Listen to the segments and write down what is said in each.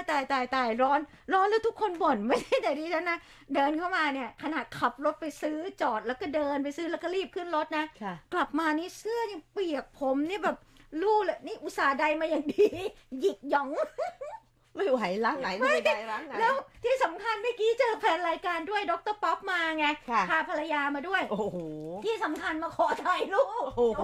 ยตายตายตายร้อน ร้อนแล้วทุกคนบ่นไม่ใช่แต่ดิฉันนะ เดินเข้ามาเนี่ย ขนาดขับรถไปซื้อจอดแล้วก็เดินไปซื้อแล้วก็รีบขึ้นรถนะค่ะกลับมานี่เสื้อยังเปียกผมนี่แบบลู่เลยนี่อุตส่าห์ใดมาอย่างดี หยิกหยองไม่ไหวร้านไหนไม่ได้ร้านไหนแล้วที่สำคัญเมื่อกี้เจอแฟนรายการด้วยดรป๊อปมาไงค่ะพาภรรยามาด้วย โอ้โหที่สำคัญมาขอถ่ายรูปโอ้โห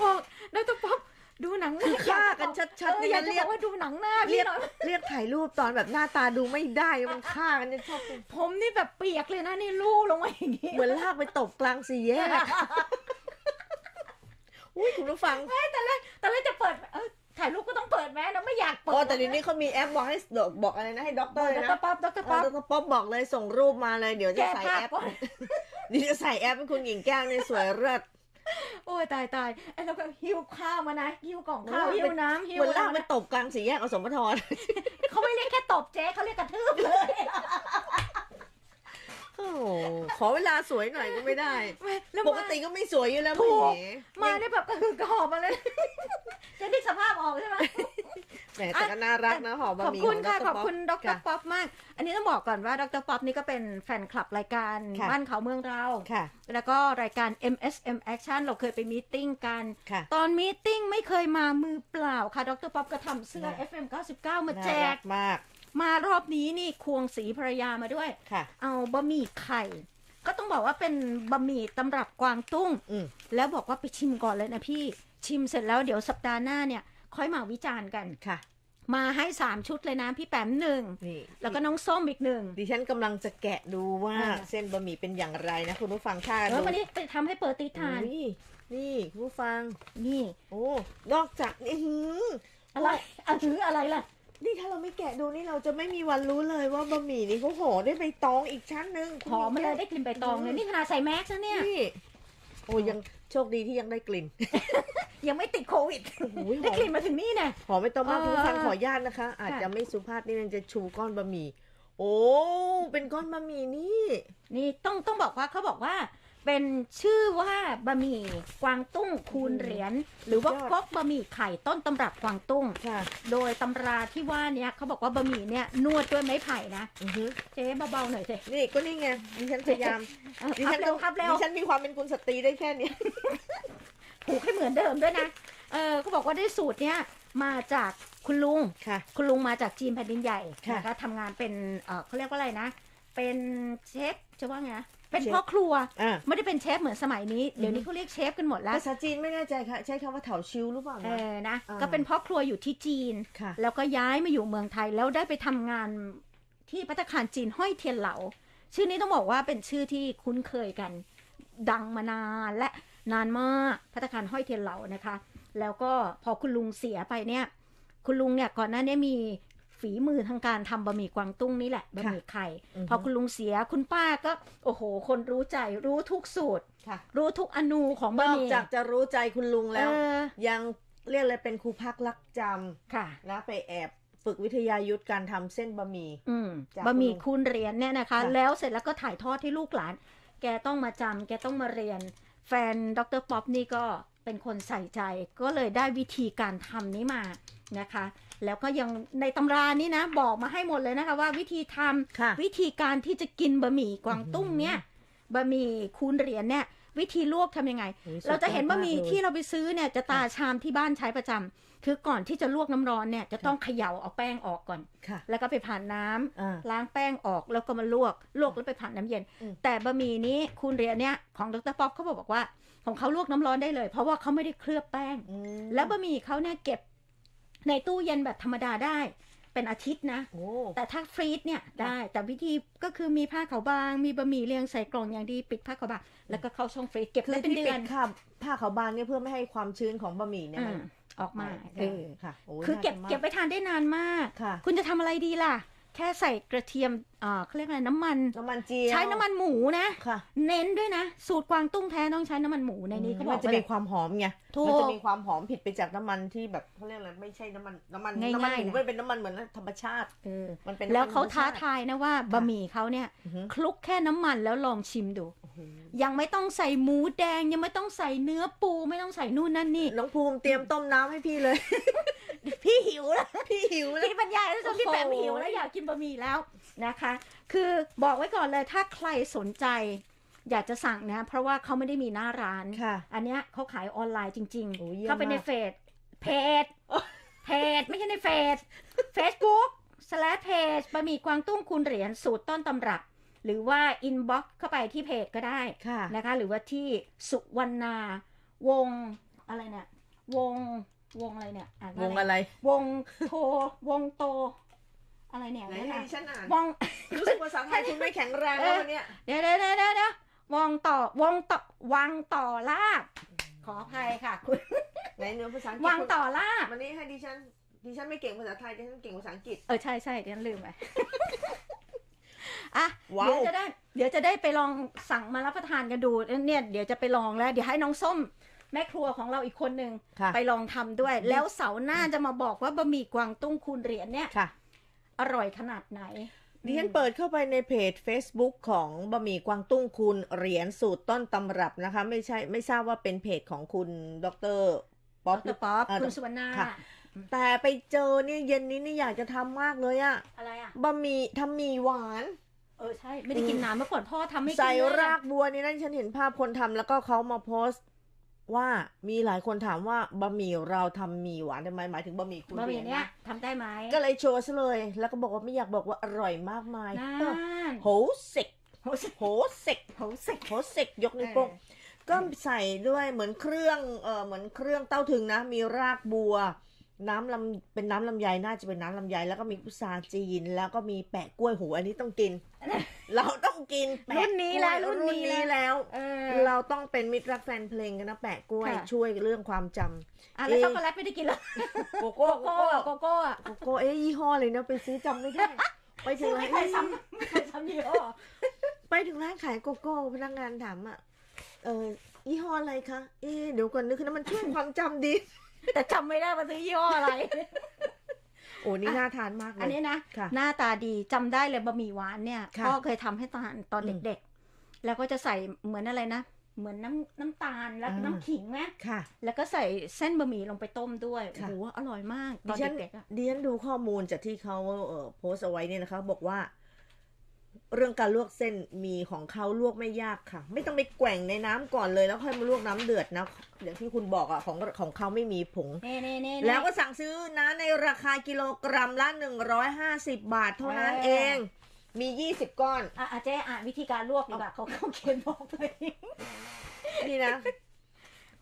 บอกดรป๊อป ดูหนังคือฆ่ากันชัดๆเออนี่อยากนะจะเรีบยอกกว่าดูหนังหน้าเรีพี่ยกหน่อย เรียกถ่ายรูปตอนแบบหน้าตาดูไม่ได้มันฆ่ากันจะชอบผมนี่แบบเปียกเลยนะนี่ลู่ลงมาอย่างนี้เหมือนลากไปตบกลางสี่แยกอุ้ยคุณผู้ฟังไม่แต่แรกแต่แรกจะเปิดเออถ่ายรูปก็ต้องเปิดแมสนะไม่อยากเปิดอ๋อแต่เดี๋ยวนี้เขามีแอปบอกให้บอกอะไรนะให้ด็อกเตอร์ดนะรป๊อปดรป๊อปเออป๊อปบอกเลยส่งรูปมาเลยเดี๋ยวจะแก้ใส่ภาพแอปก่อน เดี๋ยวจะใส่แอปให้คุณหญิงแก้วในสวยเลิศ โอ้ยตายตายไอ้แล้วก็หิ้วข้าวมานะหิ้วกล่องข้าวหิ้วน้ำหิ้เหวมือนลากอะไรไปมาตบกลางสี่แยกอสมทรเขาไม่เรียกแค่ตบเจ๊เขาเรียกกระทืบเลยโอ้โหขอเวลาสวยหน่อยก็ไม่ได้แล้วปมากติก็ไม่สวยอยู่แล้วถูกแหมมาได้แบบกระหือกระหอบมาเลยจะได้สภาพออกใช่ไหม แหมแต่ก็น่ารักนะหอมขบะอบหมี่คุณของค่ะดขอบป๊คุณดรค่ะป๊อปมาก อันนี้ต้องบอกก่อนว่าดรป๊อปนี่ก็เป็นแฟนคลับรายการค่ะบ้านเขาเมืองเรา ค่ะ แล้วก็รายการ MSM Action เราเคยไปมีตติ้งกัน ค่ะ ตอนมีตติ้งไม่เคยมามือเปล่าค่ะ ดรป๊อปก็ทำเสื้อน่า FM 99 มาแจน่ารัก กมากมารอบนี้นี่ควงสีภรรยามาด้วย ค่ะ เอาบะหมี่ไข่ ก็ต้องบอกว่าเป็นบะหมี่ตำรับกวางตุ้ง อืม แล้วบอกว่าไปชิมก่อนเลยนะพี่ ชิมเสร็จแล้วเดี๋ยวสัปดาห์หน้าเนี่ย ค่อยมาวิจารณ์กันค่ะ มาให้สามชุดเลยนะพี่แปมหนึ่งนี่แล้วก็น้องส้มอีกหนึ่งดิฉันกำลังจะแกะดูว่าอ่าเส้นบะหมี่เป็นอย่างไรนะคุณผู้ฟังค่ะเออวันนี้ไปทำให้เปิดติทานนี่นี่คุณผู้ฟังนี่ โอ้นอกจากนี่หืออะไรอะถืออะไรล่ะนี่ถ้าเราไม่แกะดูนี่เราจะไม่มีวันรู้เลยว่าบะหมี่นี่เขาห่อด้วยใบตองอีกชั้นหนึ่งคุณหอมมาเลยได้กลิ่นใบตองเลยนี่ขนาดใส่แมสนะเนี่ยนี่โอ้ยังโชคดีที่ยังได้กลิ่น ยังไม่ติดโควิดโอ้ยหได้อมกลิ่นมาถึงนี่เนี่ยหอมไม่ต้องมากเออคุณผู้ฟังขออนุญาตนะคะ อาจค่ะจะไม่สุภาพนี่นึงจะชูก้อนบะหมี่โอ้เป็นก้อนบะหมี่นี่ นี่ต้องต้องบอกว่าเขาบอกว่า เป็นชื่อว่าบะหมี่กวางตุ้งคูณเหรียญหรือว่ายอดครกบะหมี่ไข่ต้นตำรับกวางตุ้งค่ะโดยตำราที่ว่าเนี้ยเขาบอกว่าบะหมี่เนี่ยนวดด้วยไม้ไผ่นะอือฮึเจ๊เบาๆหน่อยสินี่ก็นี่ไงดิฉันพยายามเออดิพัฉับเร็วพับเร็วดิฉันมีความเป็นคุณสตรีได้แค่เนี้ย ผูกให้เหมือนเดิมด้วยนะ เออเขาบอกว่าได้สูตรเนี้ยมาจากคุณลุงค่ะ คุณลุงมาจากจีนแผ่นดินใหญ่ค่ะนะคะทำงานเป็นเออเขาเรียกว่าอะไรนะ เป็นเชฟจะว่าไงนะเป็นเชฟ พ่อครัว อ่า ไม่ได้เป็นเชฟเหมือนสมัยนี้ เดี๋ยวนี้เขาเรียกเชฟกันหมดแล้ว ภาษาจีนไม่แน่ใจค่ะ ใช้คำว่าเถาชิวหรือเปล่าเอนะ อ นะ อ่าก็เป็นพ่อครัวอยู่ที่จีน ค่ะ แล้วก็ย้ายมาอยู่เมืองไทย แล้วได้ไปทำงานที่พัตตาคารจีนห้อยเทียนเหลา ชื่อนี้ต้องบอกว่าเป็นชื่อที่คุ้นเคยกัน ดังมานานและ นานมากพัตตาคารห้อยเทียนเหลานะคะ แล้วก็พอคุณลุงเสียไปเนี่ย คุณลุงเนี่ยก่อนหน้านี้มีฝีมือทางการทำบะหมี่กวางตุ้งนี่แหละบะหมี่ไข่อือฮึพอคุณลุงเสียคุณป้าก็ โอ้โห คนรู้ใจรู้ทุกสูตรค่ะรู้ทุกอนูของนบะอหกมี่จากจะรู้ใจคุณลุงแล้วเออยังเรียกเลยเป็นครูพักรักจค่ะำนะไปแอบฝึกวิทยายุทธการทำเส้นบะหมี่อืมจากบะหมี่คุณลุงคูณเหรียญเนี่ยนะคะค่ะแล้วเสร็จแล้วก็ถ่ายทอดให้ลูกหลาน แกต้องมาจำแกต้องมาเรียน แฟนดรป๊อปนี่ก็เป็นคนใส่ใจก็เลยได้วิธีการทำนี้มานะคะ แล้วก็ยังในตำรานี้นะบอกมาให้หมดเลยนะคะว่าวิธีทำค่ะวิธีการที่จะกินบะหมี่กวางตุ้งเนี่ยบะหมี่คูณเหรียญเนี่ย วิธีลวกทำยังไงโอ้ยเราจะเห็นบะหมี่สุดยอดมากเลยที่เราไปซื้อเนี่ยจะตาชามที่บ้านใช้ประจำคือก่อนที่จะลวกน้ำร้อนเนี่ยจะต้องเขย่าเอาแป้งออกก่อนค่ะแล้วก็ไปผ่านน้ำอ่าล้างแป้งออกแล้วก็มาลวกลวกแล้วไปผ่านน้ำเย็นอืมแต่บะหมี่นี้คุณเรียนเนี่ยของดรป๊อปเขาบอกว่า ของเขาลวกน้ำร้อนได้เลย เพราะว่าเขาไม่ได้เคลือบแป้งอืมแล้วบะหมี่เขาเนี่ยเก็บในตู้เย็นแบบธรรมดาได้ เป็นอาทิตย์นะโอ้แต่ถ้าฟรีซเนี่ยได้แต่วิธีก็คือมีผ้าขาวบาง มีบะหมี่เรียงใส่กล่องอย่างดีปิดผ้าขาวบาง แล้วก็เข้าช่องฟรีซเก็บคือได้เป็นที่เดืปิอนดค่ะผ้าขาวบางเนี่ยเพื่อไม่ให้ความชื้นของบะหมี่เนี่ยอ่ามันออกมาไปเออค่ะโยคือเก็บน่าจะมากเก็บไปทานได้นานมากค่ะคุณจะทำอะไรดีล่ะ แค่ใส่กระเทียม อ่าเขาเรียกอะไรน้ำมัน น้ำมันเจียว ใช้น้ำมันหมูนะ ค่ะ เน้นด้วยนะ สูตรกวางตุ้งแท้ต้องใช้น้ำมันหมูในนี้เขาบมัอนกจะไว้เลมีย ความหอมไง ถูกมัจะมีความหอมผิดไปจากน้ำมันที่แบบเขาเรียกอะไรไม่ใช่น้ำมันน้ำมันง่ายๆน้ำมันหมูนะ ไม่เป็นน้ำมันเหมือนธรรมชาติ เออมันเป็นแล้วเขาน้ำมันท้าธรรมชติทายนะว่าบะหมี่เขาเนี่ยอือฮึ คลุกแค่น้ำมันแล้วลองชิมดูยังไม่ต้องใส่หมูแดงยังไม่ต้องใส่เนื้อปูไม่ต้องใส่นู่นนั่นนี่ น้องภูมิเตรียมต้มน้ำให้พี่เลย พี่หิวแล้วพี่หิวแล้ว พี่บรรยายแล้วจนพี่แปมโอ้โหหิวแล้วอยากกินบะหมี่แล้วนะคะคือบอกไว้ก่อนเลยถ้าใครสนใจอยากจะสั่งนะ เพราะว่าเขาไม่ได้มีหน้าร้านค่ะอันเนี้ยเขาขายออนไลน์จริงโอ้เยี่ยมเข้าไปในมากเฟซเพจเพจไม่ใช่ในเฟซ Facebook slash page บะหมี่กวางตุ้งคูณเหรียญสูตรต้นตำรับ หรือว่า inbox เข้าไปที่เพจก็ได้ค่ะนะคะ หรือว่าที่สุวรรณาวงอะไรเนี่ยวงวงอะไรเนี่ยอ่านวว่างอะไร วงโทวงโต อะไรเนี่ยไหนนั่นให้น่ะดิฉันอ่านวงรู้สึกภาษาไทยคุณไม่แข็งแรงแล้ววันเนี้ยเดี๋ยวเดี๋ยวเดี๋ยวเดี๋ยวเดี๋ยววงต่อวงต่อวังต่อลาบขออภัยค่ะคุณไหนเนื้อภาษาอังกฤษวังต่อลาบวันนี้ให้ดิฉันดิฉันไม่เก่งภาษาไทยดิฉันเก่งภาษาอังกฤษเออใช่ใช่เดี๋ยวฉันลืมไปอะว้าวเดี๋ยวจะได้เดี๋ยวจะได้ไปลองสั่งมารับประทานกันดูเนี่ยเดี๋ยวจะไปลองแล้ว เดี๋ยวให้น้องส้มแม่ครัวของเราอีกคนหนึ่งค่ะไปลองทำด้วย แล้วเสาร์หน้าจะมาบอกว่าบะหมี่กวางตุ้งคูณเหรียญเนี่ยค่ะ อร่อยขนาดไหนดิฉันเปิดเข้าไปในเพจ Facebook ของบะหมี่กวางตุ้งคุณเหรียญสูตรต้นตำรับนะคะ ไม่ใช่ไม่ทราบว่าเป็นเพจของคุณดรป๊อปดรป๊อปเอ่อคุณสุวรรณาค่ะแต่ไปเจอเนี่ยเย็นนี้นี่อยากจะทำมากเลยอะอะไรอะบะหมี่ทำหมี่หวานเออใช่ ไม่ได้กินน้ำเมื่อก่อนพ่อทำไม่กินใส่เลยรากบัวนี่นั่นฉันเห็นภาพคนทำแล้วก็เขามาโพสต์ ว่ามีหลายคนถามว่าบะหมี่เราทำหมี่หวานทำไมหมายถึงบะหมี่คุณบะหมี่เหรียญเนี้ยนะทำได้ไหมก็เลยโชว์ซะเลย แล้วก็บอกว่าไม่อยากบอกว่าอร่อยมากมายนั่เออนโหเสกโหสิโหเสกโหสิโหเสกยกนิ้วโป้งก็ใส่ด้วยเหมือนเครื่องเออเหมือนเครื่องเต้าถึงนะ มีรากบัว น้ำลำเป็นน้ำลำไยน่าจะเป็นน้ำลำไยแล้วก็มีพุทราจีน แล้วก็มีแปะกล้วยหูอันนี้ต้องกิน เราต้องกินแปะรุ่นนี้แล้วกยรุ่นนี้นี้แล้วเออเราต้องเป็นมิตรรักแฟนเพลงกันนะแปะกล้วยค่ะช่วยเรื่องความจำอะแล้วเอ๊ะช็อกโกแลตไม่ได้กินเหรอโกโก้โกโก้อะโกโก้อะโกโก้เอ๊ะยี่ห้อเลยนะไปซื้อจำไม่ได้ไปถึซึ่งงไม่เคยซ้ำไม่เคยซ้ำยี่ห้อไปถึงร้านขายโกโก้พนักงานถามอะเออยี่ห้ออะไรคะเอ๊ะเดี๋ยวก่อนนึกนะมันช่วยความจำดี แต่จำไม่ได้ว่าซื้อยี่ห้ออะไร โอ้นี่น่าทานมากเลอันยนี้นะค่ะหน้าตาดีจำได้เลยบะหมี่หวานเนี่ยค่ะพ่อเคยทำให้ทานตอนอืมเด็กๆ แล้วก็จะใส่เหมือนอะไรนะ เหมือนน้ำน้ำตาลแล้วอ่าน้ำขิงนะค่ะ แล้วก็ใส่เส้นบะหมี่ลงไปต้มด้วยโอ้ค่ะโหอร่อยมากตดิอนฉันเด็กๆอะดิฉันดูข้อมูลจากที่เขาเอ่อโพสต์เอาไว้เนี่ยนะคะ บอกว่า เรื่องการลวกเส้นมีของเขาลวกไม่ยากค่ะ ไม่ต้องไปแกว่งในน้ำก่อนเลยแล้วค่อยมาลวกน้ำเดือดนะอย่างที่คุณบอกอะของของเขาไม่มีผงเน่เน่เน่แล้วก็สั่งซื้อนะในราคากิโลกรัมละ150บาทเท่านั้นเอง มี20ก้อนอะอะเจ๊อ่านวิธีการลวกดีกว่าเขาเขาเขียนบอกเลยนี่นะ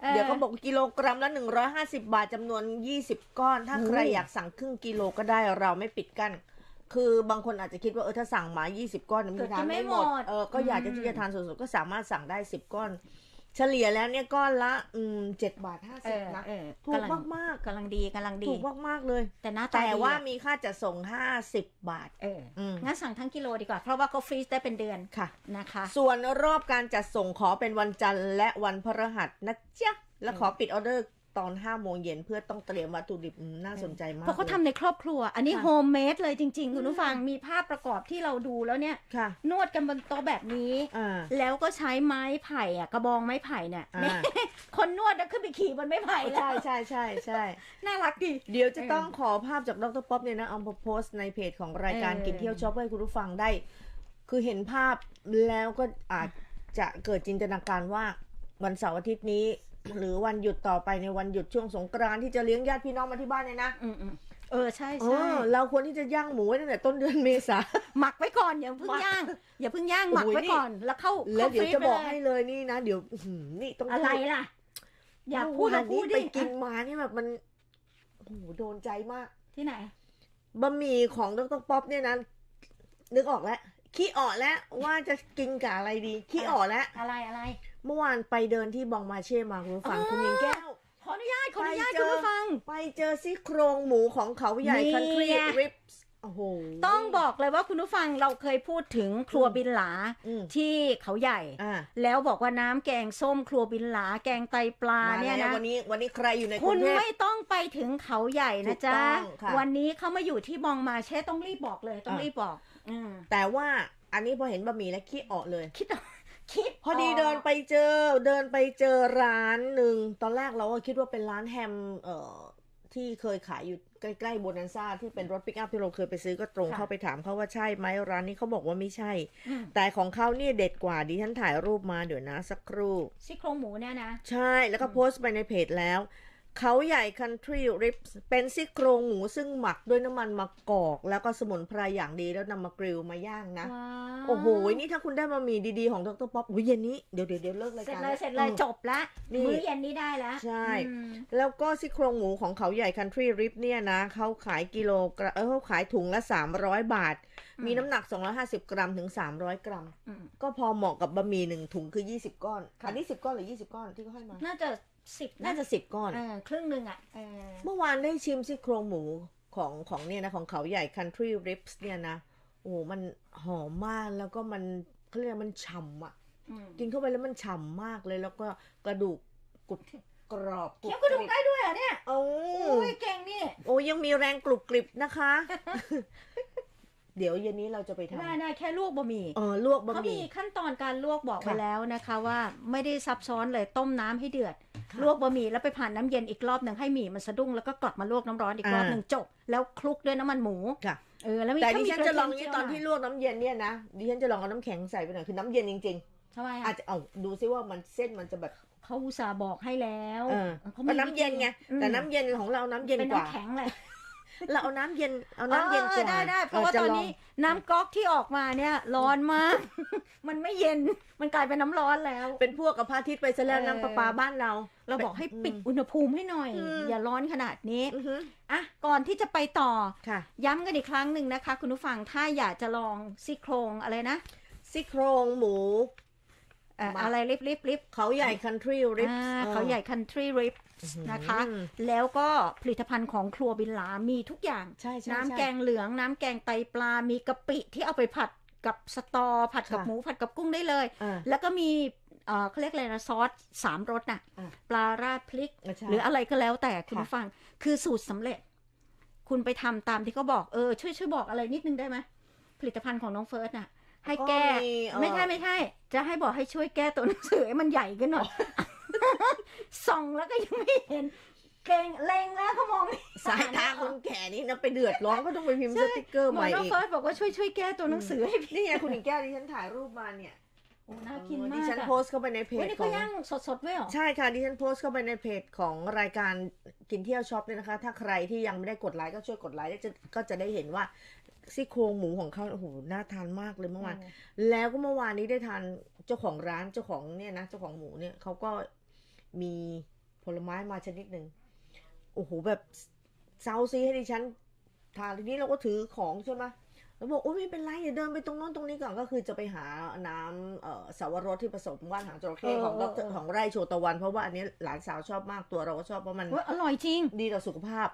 ออเดี๋ยวเขาบอกกิโลกรัมละ 150 บาทจำนวน 20 ก้อน ถ้าโอ้ใครอยากสั่งครึ่งกิโลก็ได้เราไม่ปิดกั้น คือบางคนอาจจะคิดว่าเออถ้าสั่งมา 20 ก้อนมันทานไม่หมดเออก็อยากจะที่จะทานสดๆก็สามารถสั่งได้ 10 ก้อน เฉลี่ยแล้วเนี่ยก้อนละอืม7บาทเออ50นะเออถูกำลังมากกำลังดีกำลังๆดีถูกมากๆเลย แต่หน้าตาแต่ดีอะว่ามีค่าจัดส่ง50บาทเอออืมงั้นสั่งทั้งกิโลดีกว่า เพราะว่าเขาฟรีซได้เป็นเดือนค่ะนะคะ ส่วนรอบการจัดส่งขอเป็นวันจันทร์และวันพฤหัสนะจ๊ะและขอปิดออเดอร์ ตอน5โมงเย็นเพื่อต้องเตรียมวัตถุดิบอืมน่าสนใจมากเพราะเขาลยทำในครอบครัว อันนี้ค่ะโฮมเมดเลยจริง ๆ คุณผู้ฟังมีภาพประกอบที่เราดูแล้วเนี่ยค่ะนวดกันบนโต๊ะแบบนี้อ่าแล้วก็ใช้ไม้ไผ่อะกระบองไม้ไผ่เนี่ยอ่าเนี่ยคนนวดนะขึ้นไปขี่บนไม้ไผ่แล้ใช่วใช่ใช่ใช่น่ารักดี เดี๋ยวจะต้องขอภาพจากดรป๊อปเนี่ยนะเอามาโพสต์ในเพจของรายการเออกินเที่ยวช็อปให้คุณผู้ฟังได้ คือเห็นภาพแล้วก็อาจจะเกิดจินตนาการว่าวันเสาร์อาทิตย์นี้ หรือวันหยุดต่อไปในวันหยุดช่วงสงกรานต์ที่จะเลี้ยงญาติพี่น้องมาที่บ้านเนี่ยนะอืมอืมเออใช่เอใช่อเราควรที่จะย่างหมูไว้ตั้งแต่ต้นเดือนเมษาหมักไว้ก่อนอย่าเพิ่งหมักย่าง อย่าเพิ่งย่างหมักโอ้ยไว้นี่ก่อน แล้วเข้าแล้วเดี๋ยวจะบอกข้าฟรีซไปให้เลยเลยนี่นะเดี๋ยวอื้อหือนี่ต้องอะไรล่ะ อยากพูดเมื่ก็วานพูนี้ดไปดิกินมานี่แบบมันโอ้โหโดนใจมากที่ไหนบะหมี่ของดรป๊อปเนี่ยนะนึกออกแล้วขี้ออกแล้วว่าจะกินกับอะไรดีขี้ออกแล้วอะไรอะไร เมื่อวานไปเดินที่บองมาเช่มาคุณผู้ฟังอ๋อคุณหญิงแก้ว ขออนุญาตขออนุญาตไปเจอคุณผู้ฟัง ไปเจอซี่โครงหมูของเขาใหญ่เนี่ย country ribs โอ้โหต้องบอกเลยว่าคุณผู้ฟังเราเคยพูดถึงครัวบินหลาอืมที่เขาใหญ่อ่าแล้วบอกว่าน้ำแกงส้มครัวบินหลา แกงไตปลามาเนี่ยแล้วนะวันนี้วันนี้ใครอยู่ในกคุรุณงเทพไม่ต้องไปถึงเขาใหญ่นะจ๊ะถูกต้องค่ะวันนี้เขามาอยู่ที่บองมาเช่ต้องรีบบอกเลยต้องอะรีบบอกอืมแต่ว่าอันนี้พอเห็นบะหมี่แล้วขี้ออกเลยคิดเอา คิดพอดีเดินไปเจอเดินไปเจอร้านหนึ่งตอนแรกเราก็คิดว่าเป็นร้านแฮมเอ่อที่เคยขายอยู่ใกล้ๆโบนันซ่าที่เป็นรถปิกอัพที่เราเคยไปซื้อก็ตรงค่ะเข้าไปถามเขาว่าใช่ไหมร้านนี้เขาบอกว่าไม่ใช่อืมแต่ของเขาเนี่ยเด็ดกว่าดิฉันถ่ายรูปมาเดี๋ยวนะสักครู่ซี่โครงหมูเนี่ยนะ ใช่แล้วก็โพสต์ไปในเพจแล้ว เขาใหญ่ country ribs เป็นซี่โครงหมูซึ่งหมักด้วยน้ำมันมะกอก แล้วก็สมุนไพรอย่างดีแล้วนำมากริลมาย่างนะว้าวโอ้โห นี่ถ้าคุณได้บะหมี่ดีๆของดรป๊อปอุ้ยเย็นนี้ เดี๋ยวเดี๋ยวเดี๋ยวเลิกรายเสร็จการเลยเสร็จเลยอืมจบละนี่มื้อเย็นนี้ได้แล้วใช่อืมแล้วก็ซี่โครงหมูของเขาใหญ่ country rib เนี่ยนะเขาขายกิโลกรัมเออเขาขายถุงละ 300 บาทอืมมีน้ำหนัก 250 กรัมถึง 300 กรัมอืมก็พอเหมาะกับบะหมี่หนึ่งถุงคือ 20 ก้อนอันนี้10 ก้อนหรือ 20 ก้อนที่เขาให้มา น่าจะ สิบน่าจะ10ก้อนเออครึ่งหนึ่งอะเออเมื่อวานได้ชิมซี่โครงหมูของของเนี่ยนะของเขาใหญ่ country ribs เนี่ยนะ โอ้โหมันหอมมากแล้วก็มันเขาเรียกว่ามันฉ่ำอะอืมกินเข้าไปแล้วมันฉ่ำมากเลยแล้วก็กระดูกกรุบกรอบเคี้ยวกระดูกได้ด้วยเหรอเนี่ย โอ้โอ้ยเก่งนี่ โอ้ยังมีแรงกรุบกริบนะคะ เดี๋ยวเย็นนี้เราจะไปทได้ได้แค่ลวกบะหมี่ำเออลวกบะเขาหมีมี่ขั้นตอนการลวกบอกไว้ค่ะแล้วนะคะ ว่าไม่ได้ซับซ้อนเลยต้มน้ำให้เดือดค่ะลวกบะหมี่แล้วไปผ่านน้ำเย็นอีกรอบหนึ่งให้หมี่มันสะดุ้งแล้วก็กลับมาลวกน้ำร้อนอีกรอบอ่าหนึ่งจบ แล้วคลุกด้วยน้ำมันหมูค่ะเออแล้วมีแต่ถ้าดิมีฉันจะลองกรนี้เทียมตอนเจียวหที่ลวกน้ำเย็นเนี่ยนะดิฉันจะลองเอาน้ำแข็งใส่ไปหน่อยคือน้ำเย็นจริงทำไมๆอาอะจจะเอาดูซิว่ามันเส้นมันจะแบบเขาอุตส่าห์บอกให้แล้วเออเขาก็น้ำเย็นไงอืมแต่น้ำเย็นของเราน้ำเย็นเป็นกว่าน้ำแข็งเลย เราเอาน้ำเย็นเอาน้ำเย็นกว่าออได้ได้เพราะว่าจตอนลงนี้น้ำก๊อกที่ออกมาเนี่ย ร้อนมาก มันไม่เย็นมันกลายเป็นน้ำร้อนแล้ว เป็นพวกกับพระอาทิตย์ไปซะแล้วเออน้ำประปาบ้านเรา เราบอกให้ปิดอืมอุณหภูมิให้หน่อยอืมอย่าร้อนขนาดนี้อือฮึอะก่อนที่จะไปต่อค่ะย้ำกันอีกครั้งหนึ่งนะคะ คุณผู้ฟังถ้าอยากจะลองซี่โครงอะไรนะซี่โครงหมูเอ่อมาอะไรริบริบริบเขาใหญ่ country ribs อ่าเขาใหญ่ country rib นะคะอืมแล้วก็ผลิตภัณฑ์ของครัวบินหลามีทุกอย่างใช่ใช่น้ำใช่แกงเหลือง น้ำแกงไตปลา มีกะปิที่เอาไปผัดกับสตอ ผัดกับค่ะหมู ผัดกับกุ้งได้เลยอ่าแล้วก็มีเอ่อเขาเรียกอะไรนะซอสสามรสน่ะอะปลาราดพริกใช่หรืออะไรก็แล้วแต่คุณค่ะผู้ฟัง คือสูตรสำเร็จ คุณไปทำตามที่เขาบอก เออช่วยช่วยบอกอะไรนิดนึงได้ไหมผลิตภัณฑ์ของน้องเฟิร์สน่ะให้แก้มีเอ่อไม่ใช่ไม่ใช่ จะให้บอกให้ช่วยแก้ตัวหนังสือให้มันใหญ่ขึ้นหน่อย ส่องแล้วก็ยังไม่เห็น เกรงเลงแล้วก็มองไม่เห็นสายตาคนแก่นี่นะไปเดือดร้อนก็ต้องไปพิมพ์สติกเกอร์หใหมอม่น้องอีกเฟิร์สบอกว่าช่วยช่วยแก้ตัวหนังสือให้พี่นี่ไงคุณหญิงแก้วที่ฉันถ่ายรูปมาเนี่ยโอ้น่ากินเออมาดิกฉันอะโพสต์เข้าไปในเพเฮ้ยจนี่ขเขาองย่างสดๆไว้เหรอใช่ค่ะดิฉันโพสต์เข้าไปในเพจของรายการกินเที่ยวช็อปเนี่ยนะคะ ถ้าใครที่ยังไม่ได้กดไลค์ก็ช่วยกดไลค์แล้วจะก็จะได้เห็นว่าซี่โครงหมูของเขาโอ้โหน่าทานมากเลยเมื่อวานแล้วก็เมื่อวานนี้ได้ทานเจ้าของร้านเจ้าของเนี่ยนะเจ้าของหมูเนี่ยเขาก็ มีผลไม้มาชนิดหนึ่งโอ้โหแบบเซาซีให้ดิฉันทานทีนี้เราก็ถือของใช่ไหมแล้วบอกโอ้ยไม่เป็นไรอย่าเดินไปตรงโน้นตรงนี้ก่อนก็คือจะไปหาน้ำเอ่อสาวรสที่ผสมว่านหางจระเข้ของดรของไร่โชตะวัน เพราะว่าอันนี้หลานสาวชอบมากตัวเราก็ชอบเพราะมันเว้ยอร่อยจริงดีต่อสุขภาพ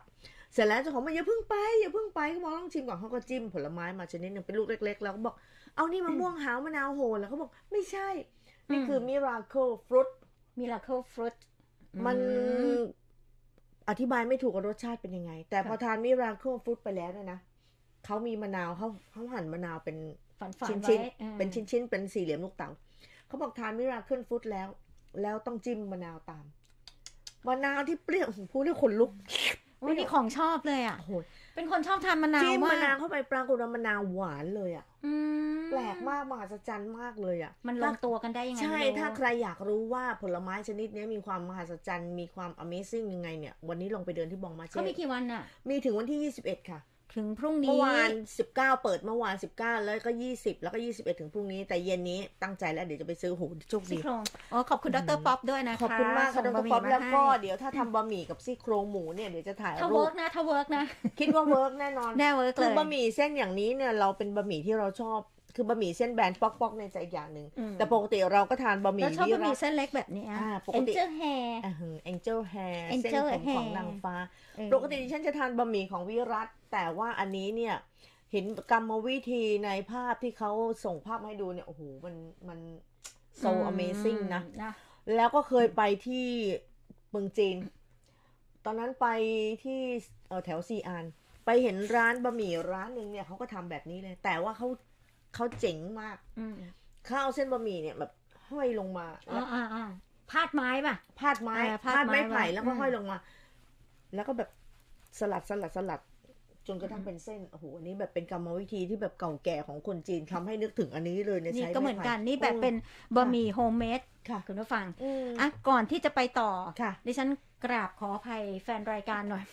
เสร็จแล้วเจ้าของบอกอย่าเพิ่งไปอย่าเพิ่งไปก็บอกต้องชิมก่อนเขาก็จิ้มผลไม้มาชนิดหนึ่งเป็นลูกเล็ก ๆ แล้วก็บอกเอานี่มะม่วงหาวมะนาวโหนแล้วเขาบอกไม่ใช่นี่คือ miracle fruit miracle fruit มันอืมอธิบายไม่ถูกว่ารสชาติเป็นยังไง แต่พอค่ะทาน miracle fruit ไปแล้วเนี่ยนะเขามีมะนาวเขาเขาหั่นมะนาวเป็นฝันฝันชิ้นไว้ชิ้นออเป็นชิ้นชิ้นๆเป็นสี่เหลี่ยมลูกเต๋าเขาบอกทาน miracle fruit แล้ว แล้วต้องจิ้มมะนาวตามมะนาวที่เปรี้ยวโอ้โหพูดแล้วขนลุก โอ้ยนี่ของชอบเลยอะโอ้โหเป็นคนชอบทานมะนาวจิ้มมามะนาวกเข้าไปปรากฏว่ามะนาวหวานเลยอะอืมแปลกมากมหัศจรรย์มากเลยอะ มันลงตัวกันได้ยังไง ใช่ไม่รู้ถ้าใครอยากรู้ว่าผลไม้ชนิดนี้มีความมหัศจรรย์ มีความ Amazing ยังไงเนี่ย วันนี้ลองไปเดินที่บองมาเช่เขามีกี่วันอะ มีถึงวันที่ 21 ค่ะ ถึงพรุ่งนี้ เมื่อวาน19เปิดเมื่อวาน19แล้วก็20แล้วก็21ถึงพรุ่งนี้ แต่เย็นนี้ตั้งใจแล้วเดี๋ยวจะไปซื้อโหโชคซี่ดีโครงอ๋อขอบคุณดรป๊อปด้วยนะคะ ขอบคุณมากค่ะดส่งรบะหมี่ป๊อปมาแล้วก็ให้เดี๋ยวถ้าทำบะหมี่กับซี่โครงหมูเนี่ยเดี๋ยวจะถ่ายถ้ารูเวิปร์กนะถ้าเวิร์กนะ คิดว่าเวิร์กแน่นอนแน่เวิร์กคืเลอยบะหมี่เส้นอย่างนี้เนี่ยเราเป็นบะหมี่ที่เราชอบ คือบะหมี่เส้นแบนป๊อกๆเนี่ยจะอีกอย่างหนึ่งอืมแต่ปกติเราก็ทานบะหมี่แล้วชอบวิบะหรัมี่ตเส้นเล็กแบบนี้อ่าปกเอ็นติเจอร์แฮร์อ่าแองเจิลแฮร์ Angel เส้นผมของ hair นางฟ้า ปกติดิฉันจะทานบะหมี่ของวิรัตแต่ว่าอันนี้เนี่ยเห็นกรรมวิธีในภาพที่เขาส่งภาพมาให้ดูเนี่ยโอ้โหมันมัน so amazing นะนะ แล้วก็เคยไปที่เมืองจีน ตอนนั้นไปที่เอ่อแถวซีอาน ไปเห็นร้านบะหมี่ร้านหนึ่งเนี่ยเขาก็ทำแบบนี้เลย แต่ว่าเขา เขาเจ๋งมากอืมเขาเอาเส้นบะหมี่เนี่ยแบบห้อยลงมาอ่าอ่าอ่าพาดไม้ป่ะ พาดไม้เออพาดพาดไม้ไม้ไผ่ไว้แล้วก็อืมห้อยลงมา แล้วก็แบบสลัดสลัดสลัด จนกระทั่งเป็นเส้นโอ้โหอันนี้แบบเป็นกรรมวิธีที่แบบเก่าแก่ของคนจีนทำให้นึกถึงอันนี้เลยเนี่ยนี่ใช้ก็เหมือนกันไไผ่นี่แบบเป็นบะหมี่โฮมเมดค่ะคุณผู้ฟังอืมอะก่อนที่จะไปต่อค่ะดิฉันกราบขออภัยแฟนรายการหน่อย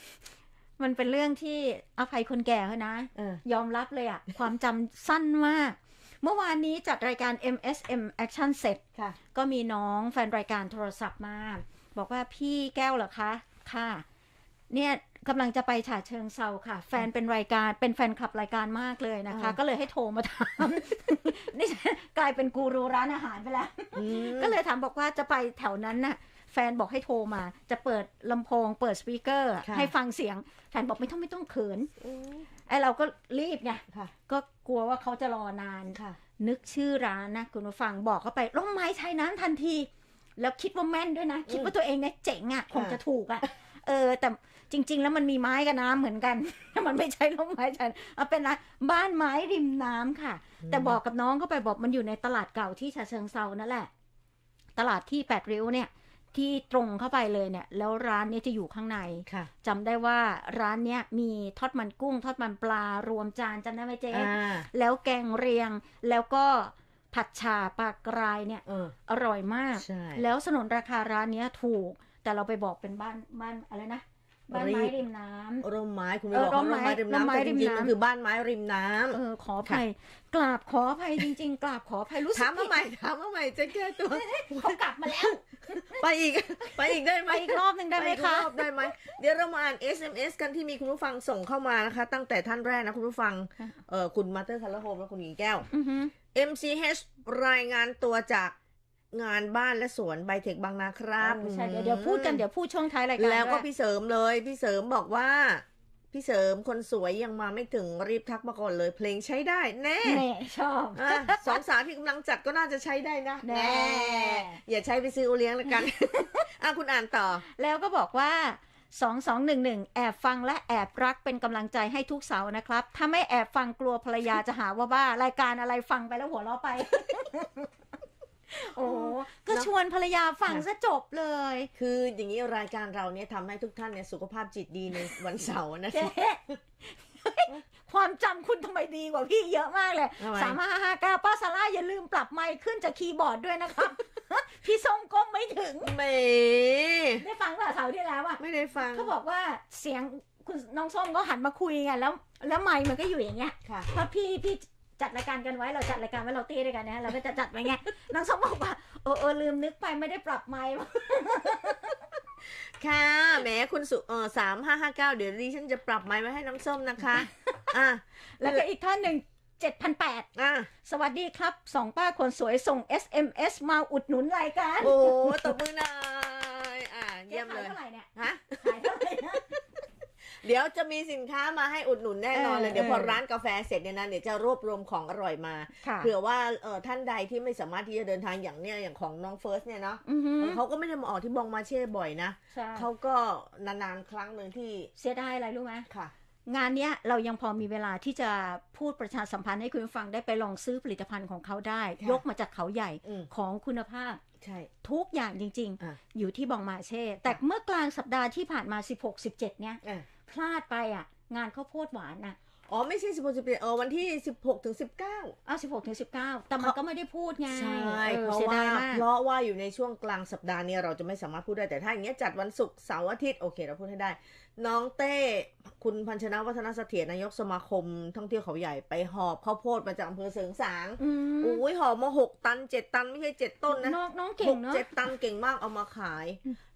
มันเป็นเรื่องที่อภัยคนแก่เขานะเออยอมรับเลยอะความจำสั้นมาก เมื่อวานนี้จัดรายการ MSM Action เสร็จค่ะก็มีน้องแฟนรายการโทรศัพท์มา บอกว่าพี่แก้วเหรอคะ ค่ะ เนี่ยกำลังจะไปฉะเชิงเซาค่ะ แฟนเป็นรายการเป็นแฟนคลับรายการมากเลยนะคะอ่าก็เลยให้โทรมาถามนี่ฉันกลายเป็นกูรูร้านอาหารไปแล้วอืมก็เลยถามบอกว่าจะไปแถวนั้นน่ะ แฟนบอกให้โทรมา จะเปิดลำโพง เปิดสปีกเกอร์ค่ะให้ฟังเสียงแฟนบอกไม่ต้องไม่ต้องเขินอืมไอเราก็รีบไงค่ะก็กลัวว่าเขาจะรอนานค่ะนึกชื่อร้านนะคุณผู้ฟังบอกเข้าไปร่มไม้ชายน้ำทันที แล้วคิดว่าแม่นด้วยนะ คิดว่าตัวเองเนี่ยเจ๋งอะคงจะถูกอะเออ แต่จริง ๆ แล้วมันมีไม้กับน้ำเหมือนกัน มันไม่ใช่ร่มไม้ชายเอาเป็นร้านบ้านไม้ริมน้ำค่ะ แต่บอกกับน้องเข้าไปบอกมันอยู่ในตลาดเก่าที่ฉะเชิงเซานั่นแหละ ตลาดที่แปดริ้วเนี่ย ที่ตรงเข้าไปเลยเนี่ย แล้วร้านเนี้จะอยู่ข้างในค่ะจำได้ว่าร้านเนี้ยมีทอดมันกุ้ง ทอดมันปลารวมจานจำได้ไหมเจ๊อ่าแล้วแกงเรียงแล้วก็ผัดฉ่าปลากรายเนี่ยเอออร่อยมากใช่แล้วสนนราคาร้านเนี้ยถูก แต่เราไปบอกเป็นบ้านบ้านอะไรนะ บ้านไม้รีบริมน้ำร่มไม้คุณไปเออบอกว่าร่มไม้ริมร่มไม้น้ำแต่จริมริงๆน้ำมันคือบ้านไม้ริมน้ำเออขออภัยกราบขออภัยจริง ๆ กราบขออภัยรู้สึกถามมาใหม่ถามมาใหม่จะแก้ตัวเขากลับมาแล้ว ไปอีก ไปอีกได้ไหมไปอีกรอบหนึ่งได้ไหมปอีกคะรอบได้ไหมเดี๋ยวเรามาอ่าน SMS กันที่มีคุณผู้ฟังส่งเข้ามานะคะ ตั้งแต่ท่านแรกนะคุณผู้ฟังค่ะเออคุณมาเตอร์คาร์โฮมและคุณหญิงแก้วอือฮึ MCH รายงานตัวจาก งานบ้านและสวนไบเทคบางนาครับเออใช่เดี๋ยวเดี๋ยวพูดกันเดี๋ยวพูดช่วงท้ายรายการแล้วก็ด้วยพี่เสริมเลย พี่เสริมบอกว่า พี่เสริมคนสวยยังมาไม่ถึงรีบทักมาก่อนเลย เพลงใช้ได้แน่แน่ชอบอะสองสาวที่กำลังจัดก็น่าจะใช้ได้นะแน่อย่าใช้ไปซื้อโอเลี้ยงแล้วกันอะคุณอ่านต่อ แล้วก็บอกว่า2211 แอบฟังและแอบรักเป็นกำลังใจให้ทุกเสาร์นะครับ ถ้าไม่แอบฟังกลัวภรรยาจะหาว่าบ้ารายการอะไรฟังไปแล้วหัวเราะไป โอ้ก็ชวนภรรยาฟังซะจบเลย คืออย่างนี้รายการเราเนี่ยทำให้ทุกท่านเนี่ยสุขภาพจิตดีในวันเสาร์นะเจ๊ความจำคุณทำไมดีกว่าพี่เยอะมากเลยทำไมสามห้าห้าเก้าป้าซาร่าอย่าลืมปรับไมค์ขึ้นจากคีย์บอร์ดด้วยนะครับ พี่ส้มก้มไม่ถึงแหมได้ฟังป่ะเสาร์ที่แล้วอะไม่ได้ฟังเขาบอกว่าเสียงคุณน้องส้มก็หันมาคุยไงแล้ว แล้วไมค์มันก็อยู่อย่างเงี้ยค่ะเพราะพี่พี่ จัดรายการกันไว้เราจัดรายการไว้เราตีด้วยกันนะเราก็จะจัดไว้ไงน้องส้มบอกว่าเออเออลืมนึกไปไม่ได้ปรับไมค์ค่ะแหมคุณสุเออสามห้าห้าเก้าเดี๋ยวดิฉันจะปรับไม้ไว้ให้น้ำส้มนะคะอะแล้วก็อีกท่านหนึ่งเจ็ดพันแปดอะสวัสดีครับสองป้าคนสวยส่ง SMS มาอุดหนุนรายการ โอ้ตบมือหน่อยอะเยี่ยมเลยจ๊ขายเท่าไหร่เนี่ยฮะขายเท่าไหร่นะ เดี๋ยวจะมีสินค้ามาให้อุดหนุนแน่นอนเลยเออเดี๋ยวพอเออร้านกาแฟเสร็จเนี่ยนะเดี๋ยวจะรวบรวมของอร่อยมาค่ะเผื่อว่าเออท่านใดที่ไม่สามารถที่จะเดินทางอย่างเนี้ยอย่างของน้องเฟิร์สเนี่ยเนาะอือหือเขาก็ไม่ได้มาออกที่บองมาเช่บ่อยนะใช่เขาก็นานๆครั้งหนึ่งที่เสียดายอะไรรู้ไหมค่ะงานเนี้ยเรายังพอมีเวลาที่จะพูดประชาสัมพันธ์ให้คุณผู้ฟังได้ไปลองซื้อผลิตภัณฑ์ของเขาได้ค่ะยกมาจากเขาใหญ่อืมของคุณภาพใช่ทุกอย่างจริงอะๆอยู่ที่บองมาเช่ แต่เมื่อกลางสัปดาห์ที่ผ่านมา 16-17 เนี้ยอะ พลาดไปอะ งานข้าวโพดหวานน่ะอ๋อ ไม่ใช่สิบหกสิบเอ็ดเออวันที่สิบหกถึงสิบเก้าอ้าว16 ถึง 19 แต่มันก็ไม่ได้พูดไงใช่ออเพราะสียว่าดยมกเพราะว่าอยู่ในช่วงกลางสัปดาห์เนี่ยเราจะไม่สามารถพูดได้แต่ถ้าอย่างเงี้ยจัดวันศุกร์เสาร์อาทิตย์ โอเค เราพูดให้ได้ น้องเต้ คุณพันชนะวัฒนเสถียรนายกสมาคมท่องเที่ยวเขาใหญ่ไปหอบข้าวโพดมาจากอำเภอเสริงสางอืมอุ้ยหอบมาหกตันเจ็ดตันไม่ใช่เจ็ดต้นนะน้องน้องหเก่งกเนาะเจ็ดตันเก่งมากเอามาขาย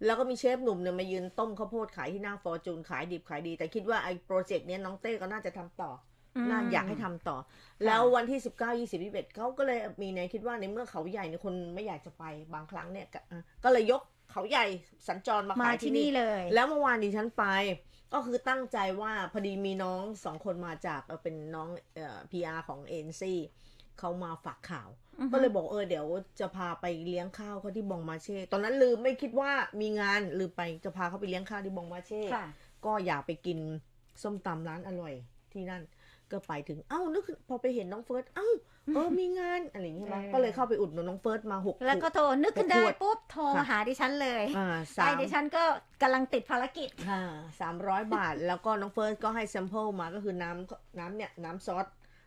แล้วก็มีเชฟหนุ่มเนี่ยมายืนต้มข้าวโพดขายที่หน้าฟอร์จูนขายดิบขายดี แต่คิดว่าไอ้โปรเจกต์เนี้ยน้องเต้ก็น่าจะทำต่ออมน่าอยากให้ทำต่อ แล้ววันที่19 20 21เขาก็เลยมีแนวคิดว่าในเมื่อเขาใหญ่เนี่ยคนไม่อยากจะไปบางครั้งเนี่ยก็อะก็เลยยก เขาใหญ่สัญจรมามาขายที่ที่นี่นี่เลย แล้วเมื่อวานดิฉันไป ก็คือตั้งใจว่าพอดีมีน้องสองคนมาจากเอ่อเป็นน้องเอ่อพีอาร์ของเอ็นซีเขามาฝากข่าวอือฮึก็เลยบอกเออเดี๋ยวจะพาไปเลี้ยงข้าวเขาที่บองมาเช่ ตอนนั้นลืมไม่คิดว่ามีงานลืมไปจะพาเขาไปเลี้ยงข้าวที่บองมาเช่ค่ะก็อยากไปกินส้มตำร้านอร่อยที่นั่น ก็ไปถึง เอ้านึกขึ้นพอไปเห็นน้องเฟิร์ส เอ้า เออ มีงาน อะไรอย่างเงี้ยใช่ไหมเออก็เลยเข้าไปอุดหนุนน้องเฟิร์สมาหกแล้วก็โทร นึกขึ้นได้ขวดปุ๊บ โทรค่ะมาหาดิฉันเลยอ่าไอ้สามดิฉันก็กำลังติดภารกิจค่ะสามร้อยบาท แล้วก็น้องเฟิร์สก็ให้แซมเปิลมาก็คือน้ำน้ำเนี่ยน้ำซอส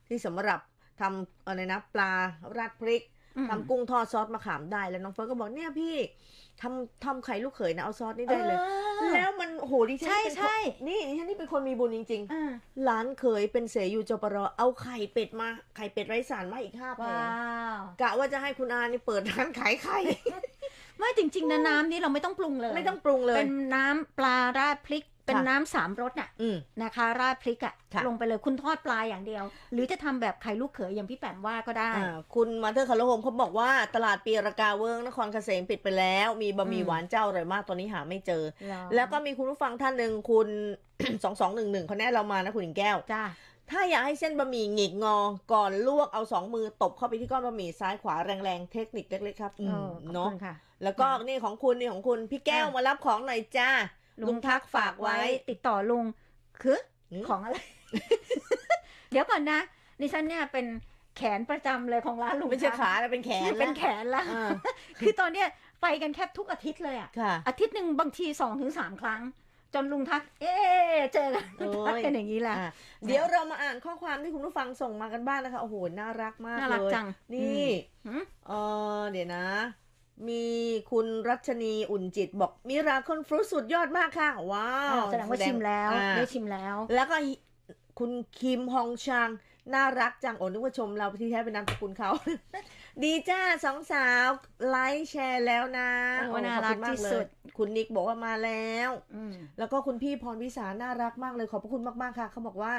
ที่สำหรับทำอะไรนะปลาราดพริกอืม ทำกุ้งทอดซอสมะขามได้แล้วน้องเฟิร์สก็บอกเนี่ยพี่ทำทำไข่ลูกเขยนะเอาซอสนี่ได้เลยออแล้วมันโอ้โหดิฉันใช่นี่เป็นคนใช่นี่ดิฉันนี่เป็นคนมีบุญจริงอ่าๆร้านเคยเป็นเสยูจปรเอาไข่เป็ดมาไข่เป็ดไร้สารมาอีกห้าแผว้างวกะว่าจะให้คุณอานี่เปิดร้านขายไข่ไม่จริงๆนะน้ำนี่เราไม่ต้องปรุงเลย ไม่ต้องปรุงเลย เป็นน้ำปลาราดพริก เป็นค่ะน้ำสามรสน่ะอืมนะคะ ราดพริกอะค่ะ ลงไปเลยคุณทอดปลาอย่างเดียว หรือจะทำแบบไข่ลูกเขยอย่างพี่แปมว่าก็ได้อ่าคุณมาเธอร์คาร์โลโฮมเขาบอกว่าตลาดปีรากาเวิร์งนครเกษมปิดไปแล้ว มีบะหมี่อืมหวานเจ้าอร่อยมากตอนนี้หาไม่เจอเหรอแล้วก็มีคุณผู้ฟังท่านหนึ่งคุณสองสองหนึ่งหนึ่งเขาแนะเรามานะคุณหญิงแก้วจ้าถ้าอยากให้เส้นบะหมี่หงิกงอ ก่อนลวกเอาสองมือตบเข้าไปที่ก้อนบะหมี่ซ้ายขวาแรงๆ เทคนิคเล็กๆครับเออขอบเนาะคุณค่ะแล้วก็ค่ะนี่ของคุณนี่ของคุณพี่แก้วอะมารับของหน่อยจ้า ลุงทักฝากไว้ ติดต่อลุงคืออืมของอะไร เดี๋ยวก่อนนะดิฉันเนี่ยเป็นแขนประจำเลยของร้านลุงไม่ใช่ทักขาแต่เป็นแขนเป็นแขนละอ่าคือตอนเนี้ยไปกันแค่ทุกอาทิตย์เลยอะค่ะอาทิตย์หนึ่งบางทีสองถึงสามครั้ง จนลุงทัก เอ๊ะเจอกันโอ้ยทักกันอย่างนี้แหละอะเดี๋ยวเรามาอ่านข้อความที่คุณผู้ฟังส่งมากันบ้างนะคะโอ้โหน่ารักมากน่ารักเลยจังนี่หืมเออเดี๋ยวนะ มีคุณรัชนีอุ่นจิตบอกมิราคอนฟรุตสุดยอดมากค่ะ ว้าอ่าวแสดงว่าชิมแล้วอ่าได้ชิมแล้ว แล้วก็คุณคิมฮองชางน่ารักจังโอ้นึกว่าชมเราที่แท้เป็นนามสกุลเขา ดีจ้าสองสาวไลค์แชร์แล้วนะโอ้โอ้น่าขอบรัคุกณมากที่เลสุยดคุณนิกบอกว่ามาแล้วอืมแล้วก็คุณพี่พรวิสาน่ารักมากเลยขอบพระคุณมาก ๆ ค่ะ เขาบอกว่า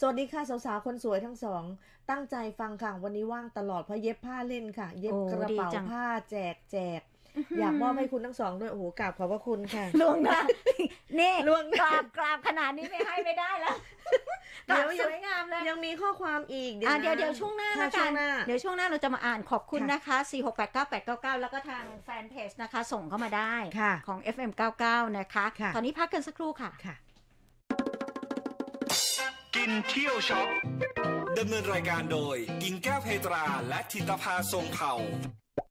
สวัสดีค่ะสาวๆคนสวยทั้งสอง ตั้งใจฟังค่ะ วันนี้ว่างตลอดเพราะเย็บผ้าเล่นค่ะ เย็บโอ้กระเป๋าดีจังผ้าแจกแจกอยากมอบให้คุณทั้งสองด้วย โอ้โหกราบขอบพระคุณค่ะลวงหน้านี่ล่วงหกน้าราบกราบขนาดนี้ไม่ให้ไม่ได้แล้วกเดี๋ราบยวสวยงามเลยยังมีข้อความอีก เดี๋ยวอะนะเดี๋ยวเดี๋ยวช่วงหน้าค่ะละช่กัวนงหน้าเดี๋ยวช่วงหน้าเราจะมาอ่านขอบคุณค่ะนะคะ 4 6 8 9 8 9 9 แล้วก็ทางแฟนเพจนะคะ ส่งเข้ามาได้ค่ะของ FM 99 นะคะค่ะตอนนี้พักกันสักครู่ค่ะค่ะ กินเที่ยวช็อปดำเนินรายการโดยกิ่งแก้วเพตราและธิตภาทรงเผ่า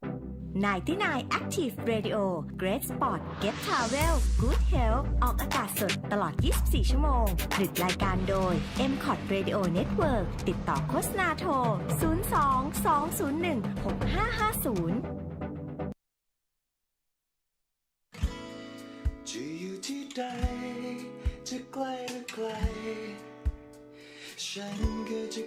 99 Active Radio Great Spot Get Travel Good Health ออกอากาศสดตลอด 24 ชั่วโมงผลิตรายการโดย m c o t Radio Network ติดต่อโฆษณาโทร 02 201 6550 จะอยู่ที่ใด จะใกล้หรือไกล ฉันก็จะ